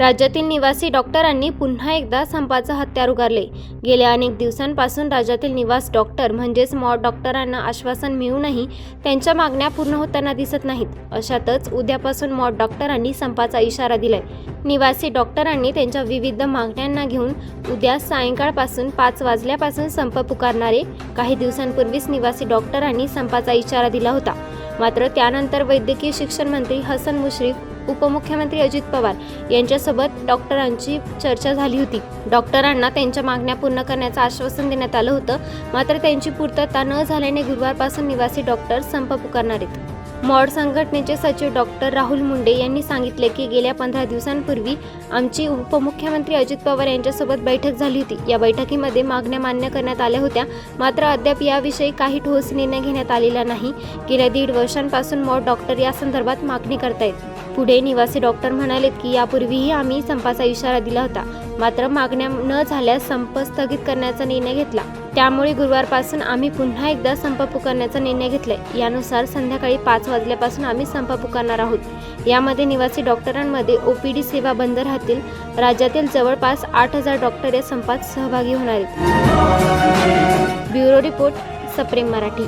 राज्यातील निवासी डॉक्टरांनी पुन्हा एकदा संपाचं हत्यार उगारले. गेल्या अनेक दिवसांपासून राज्यातील निवास डॉक्टर म्हणजेच मॉड डॉक्टरांना आश्वासन मिळूनही त्यांच्या मागण्या पूर्ण होताना दिसत नाहीत. अशातच उद्यापासून मॉड डॉक्टरांनी संपाचा इशारा दिलाय. निवासी डॉक्टरांनी त्यांच्या विविध मागण्यांना घेऊन उद्या सायंकाळपासून पाच वाजल्यापासून संप पुकारणारे काही दिवसांपूर्वीच निवासी डॉक्टरांनी संपाचा इशारा दिला होता. मात्र त्यानंतर वैद्यकीय शिक्षण मंत्री हसन मुश्रीफ उपमुख्यमंत्री अजित पवार यांच्यासोबत डॉक्टरांची चर्चा झाली होती. डॉक्टरांना त्यांच्या मागण्या पूर्ण करण्याचं आश्वासन देण्यात आलं होतं मात्र त्यांची पूर्तता न झाल्याने गुरुवारपासून निवासी डॉक्टर संप पुकारणार आहेत. मॉड संघटनेचे सचिव डॉक्टर राहुल मुंडे यांनी सांगितले की गेल्या पंधरा दिवसांपूर्वी आमची उपमुख्यमंत्री अजित पवार यांच्यासोबत बैठक झाली होती. या बैठकीमध्ये मागण्या मान्य करण्यात आल्या होत्या मात्र अद्याप याविषयी काही ठोस निर्णय घेण्यात आलेला नाही. गेल्या दीड वर्षांपासून मॉड डॉक्टर या संदर्भात मागणी करतायत. पुढे निवासी डॉक्टर म्हणालेत की यापूर्वीही आम्ही संपाचा इशारा दिला होता. मात्र मागण्या न झाल्यास संप स्थगित करण्याचा निर्णय घेतला. त्यामुळे गुरुवारपासून आम्ही पुन्हा एकदा संप पुकारण्याचा निर्णय घेतलाय. यानुसार संध्याकाळी पाच वाजल्यापासून आम्ही संप पुकारणार आहोत. यामध्ये निवासी डॉक्टरांमध्ये ओपीडी सेवा बंद राहतील. राज्यातील जवळपास आठ हजार डॉक्टर या संपात सहभागी होणार आहेत. ब्युरो रिपोर्ट सप्रेम मराठी.